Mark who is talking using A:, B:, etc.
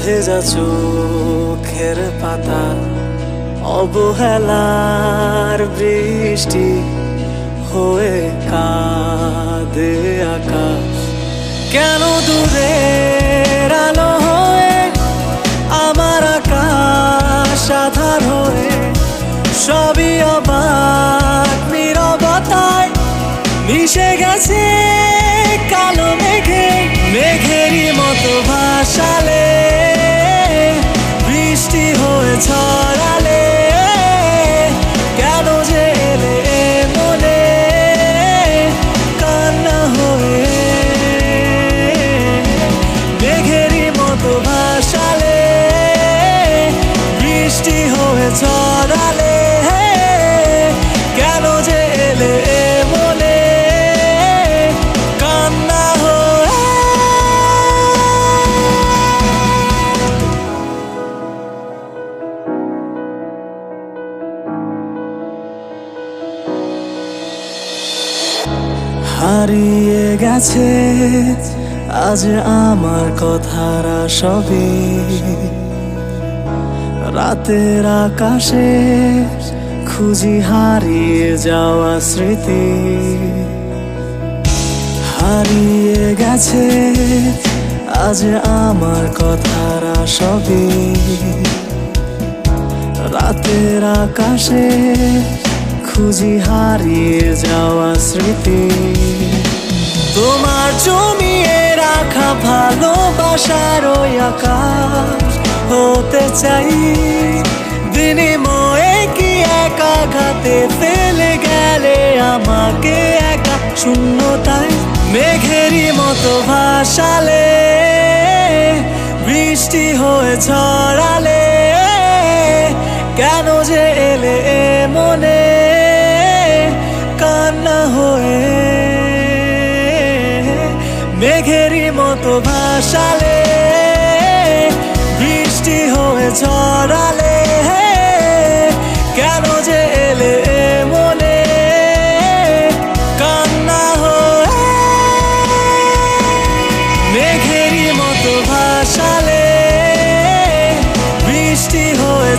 A: ভেজা চোখের পাতা, অবহেলার বৃষ্টি হয়ে কাঁদে আকাশ। কেন দূরের আলো হয়ে আমার আকাশ হয়ে সবই অবাক, নীরবতায় মিশে গেছে? ছড়ালে কেন যে এলে কান্না হয়ে হারিয়ে গেছে আজ আমার কথারা সবই রাতের আকাশে খুঁজি হারিয়ে যাওয়া স্মৃতি। হারিয়ে গেছে, আজ আমার কথারা সবই রাতের আকাশে খুঁজি হারিয়ে যাওয়া স্মৃতি। তোমার জমিয়ে রাখা ভালোবাসার আকাশ। হতে চাই। বিনিময়ে কি একা ঘাতে ফেলে গেলে আমাকে একা? শূন্যতায় মেঘেরই মতো ভাসালে, বৃষ্টি হয়ে ছড়ালে। কেন যে এলে মনে কান্না হয়ে? মেঘেরই মতো ভাসালে। ছড়ালে কেন যে এলে মনে কান্না হয়ে মেঘেরই মতো ভাসালে বৃষ্টি হয়ে